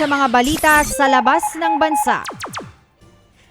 sa mga balita sa labas ng bansa.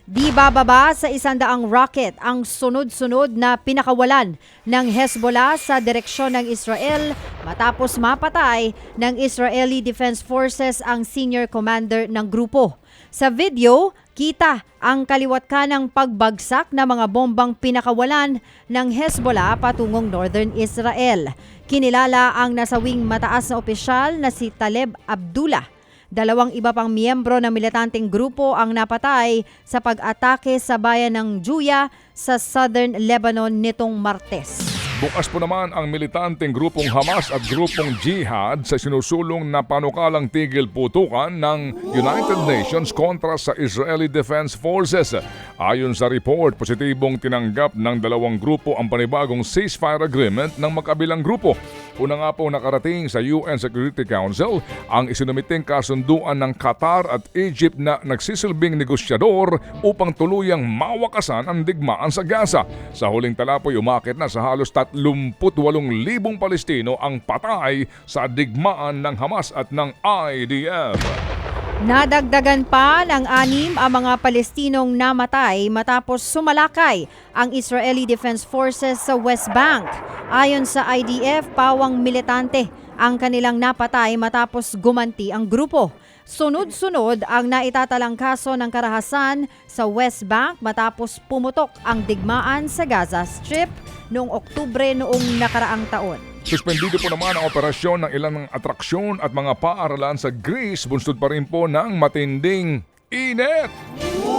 Di bababa sa isandaang rocket ang sunod-sunod na pinakawalan ng Hezbollah sa direksyon ng Israel matapos mapatay ng Israeli Defense Forces ang senior commander ng grupo. Sa video, kita ang kaliwat kanang pagbagsak ng mga bombang pinakawalan ng Hezbollah patungong northern Israel. Kinilala ang nasawing mataas na opisyal na si Taleb Abdullah Dalawang iba pang miyembro ng militanteng grupo ang napatay sa pag-atake sa bayan ng Juya sa southern Lebanon nitong Martes. Bukas po naman ang militanteng grupong Hamas at grupong Jihad sa sinusulong na panukalang tigil putukan ng United Nations kontra sa Israeli Defense Forces. Ayon sa report, positibong tinanggap ng dalawang grupo ang panibagong ceasefire agreement ng magkabilang grupo. Una nga po nakarating sa UN Security Council ang isinumiting kasunduan ng Qatar at Egypt na nagsisilbing negosyador upang tuluyang mawakasan ang digmaan sa Gaza. Sa huling talapoy umakit na sa halos 38,000 Palestino ang patay sa digmaan ng Hamas at ng IDF. Nadagdagan pa ng anim ang mga Palestinong namatay matapos sumalakay ang Israeli Defense Forces sa West Bank. Ayon sa IDF, pawang militante ang kanilang napatay matapos gumanti ang grupo. Sunod-sunod ang naitatalang kaso ng karahasan sa West Bank matapos pumutok ang digmaan sa Gaza Strip noong Oktubre noong nakaraang taon. Suspendido po naman ang operasyon ng ilang atraksyon at mga paaralan sa Greece bunsod pa rin po ng matinding init.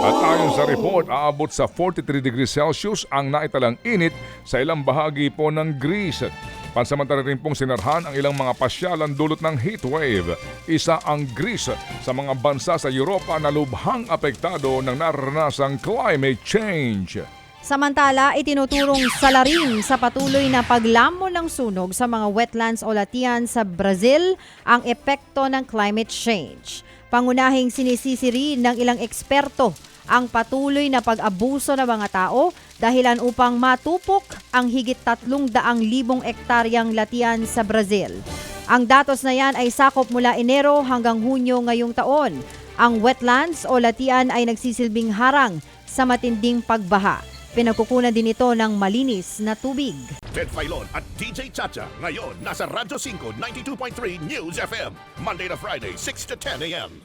At ayon sa report, aabot sa 43 degrees Celsius ang naitalang init sa ilang bahagi po ng Greece. Pansamantala rin pong sinarhan ang ilang mga pasyalan dulot ng heatwave. Isa ang Greece sa mga bansa sa Europa na lubhang apektado ng naranasang climate change. Samantala, itinuturong salarin sa patuloy na paglamon ng sunog sa mga wetlands o latian sa Brazil ang epekto ng climate change. Pangunahing sinisisi rin ng ilang eksperto ang patuloy na pag-abuso ng mga tao dahilan upang matupok ang higit 300,000 ektaryang latian sa Brazil. Ang datos na yan ay sakop mula Enero hanggang Hunyo ngayong taon. Ang wetlands o latian ay nagsisilbing harang sa matinding pagbaha. Pinagkukunan din ito ng malinis na tubig. Ted Filon at DJ Chacha. Ngayon, nasa Radyo 5, 92.3 News FM. Monday to Friday, 6 to 10 a.m.